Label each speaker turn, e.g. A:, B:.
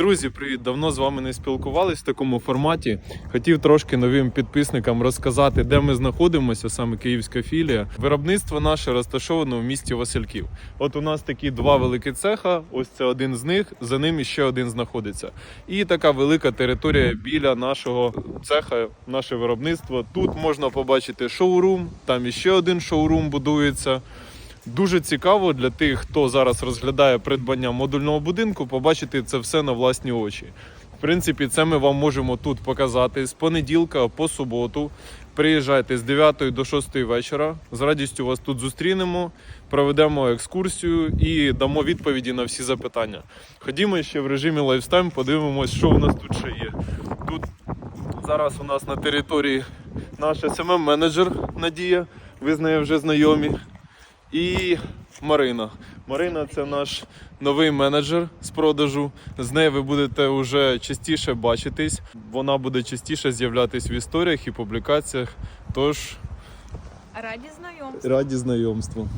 A: Друзі, привіт! Давно з вами не спілкувались в такому форматі. Хотів трошки новим підписникам розказати, де ми знаходимося, саме київська філія. Виробництво наше розташоване в місті Васильків. От у нас такі два великі цеха. Ось це один з них. За ним ще один знаходиться. І така велика територія біля нашого цеха, наше виробництво. Тут можна побачити шоурум, там іще один шоурум будується. Дуже цікаво для тих, хто зараз розглядає придбання модульного будинку, побачити це все на власні очі. В принципі, це ми вам можемо тут показати з понеділка по суботу. Приїжджайте з 9 до 6 вечора. З радістю вас тут зустрінемо, проведемо екскурсію і дамо відповіді на всі запитання. Ходімо ще в режимі лайфстайм, подивимось, що у нас тут ще є. Тут зараз у нас на території наш smm менеджер Надія. Ви з нею вже знайомі. І Марина. Марина це наш новий менеджер з продажу. З нею ви будете вже частіше бачитись. Вона буде частіше з'являтись в історіях і публікаціях. Тож
B: Раді знайомству.
A: раді знайомству.